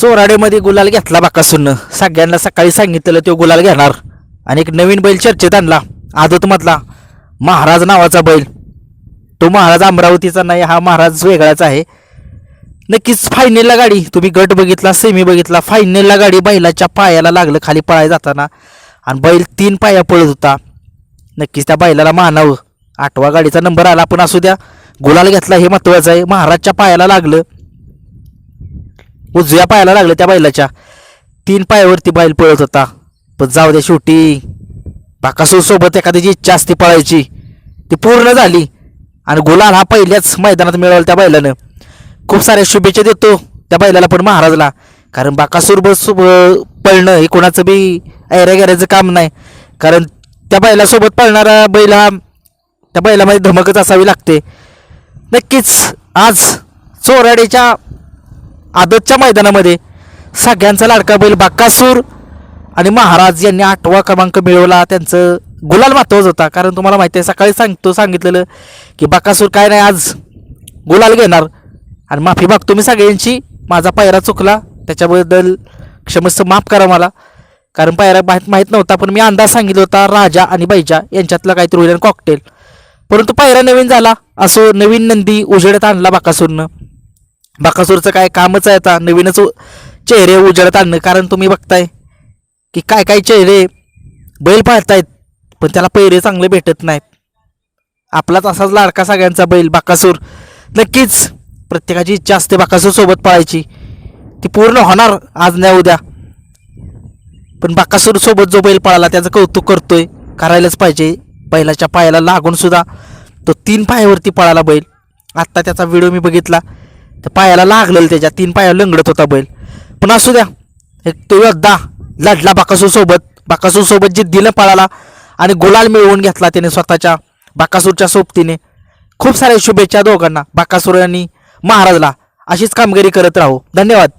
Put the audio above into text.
चोराडेमध्ये गुलाल घेतला बाकासूरनं सगळ्यांना सकाळी सांगितलेलं तो गुलाल घेणार. आणि एक नवीन बैल चर्चेत आणला. आदतमधला महाराज नावाचा बैल. तो महाराज अमरावतीचा नाही हा महाराज वेगळाच आहे. नक्कीच फायनलला गाडी. तुम्ही गट बघितला सेमी बघितला फायनलला गाडी बैलाच्या पायाला लागलं खाली पळाय जाताना. आणि बैल तीन पाया पळत होता. नक्कीच त्या बैलाला मानावं. आठवा गाडीचा नंबर आला पण असू द्या. गुलाल घेतला हे महत्वाचं आहे. महाराजच्या पायाला लागलं. उजव्या पायाला लागलं त्या बैलाच्या. तीन पायावरती बैल पळत होता. पण जाऊ द्या शेवटी. बाकासूरसोबत एखाद्याची इच्छा असते पळायची. ती पूर्ण झाली. आणि गुलाल हा पहिल्याच मैदानात मिळवला त्या बैलानं. खूप साऱ्या शुभेच्छा देतो त्या बैलाला पण महाराजला. कारण बाकासूर बस पळणं हे कोणाचं बी ऐरागऱ्याचं काम नाही. कारण त्या बैलासोबत पळणारा बैल हा त्या बैलामध्ये धमकच असावी लागते. नक्कीच आज चोराडीच्या आदतच्या मैदानामध्ये सगळ्यांचा लाडका बैल बाकासूर आणि महाराज यांनी आठवा क्रमांक मिळवला. त्यांचं गुलाल महत्त्वाचा होता. कारण तुम्हाला माहिती आहे सकाळी सांगतो सांगितलेलं की बाकासूर काय नाही आज गुलाल घेणार. आणि माफी मागतो मी सगळ्यांची. माझा पायरा चुकला. त्याच्याबद्दल क्षमस्त माफ करा मला. कारण पायरा माहीत माहीत नव्हता पण मी अंदाज सांगितला होता राजा आणि बैजा यांच्यातलं काहीतरी होईल कॉकटेल परंतु पायरा नवीन झाला. असो नवीन नंदी उजेडत आणला बाकासूरनं. बाकासूरचं काय कामच आहे आता? नवीनच चेहरे उजळत आणणं कारण तुम्ही बघताय. की काय काय चेहरे बैल पाळतायत पण त्याला पैरे चांगले भेटत नाहीत. आपलाच असाच लाडका सगळ्यांचा बैल बाकासूर. नक्कीच प्रत्येकाची इच्छा असते बाकासूर सोबत पळायची. ती पूर्ण होणार आज नाही उद्या. पण बाकासूर सोबत जो बैल पळाला त्याचं कौतुक करतोय करायलाच पाहिजे. बैलाच्या पायाला लागून सुद्धा तो तीन पायावरती पळाला बैल. आत्ता त्याचा व्हिडिओ मी बघितला. तर पायाला लागलेलं त्याच्या तीन पाया लंगडत होता बैल. पण असू द्या एक तो योद्धा लढला बाकासूरसोबत. बाकासूरसोबत बाकासूर जिद्दीनं पळाला आणि गुलाल मिळवून घेतला त्याने स्वतःच्या बाकासूरच्या सोबतीने. खूप साऱ्या शुभेच्छा दोघांना बाकासूर आणि महाराजला. अशीच कामगिरी करत राहू. धन्यवाद.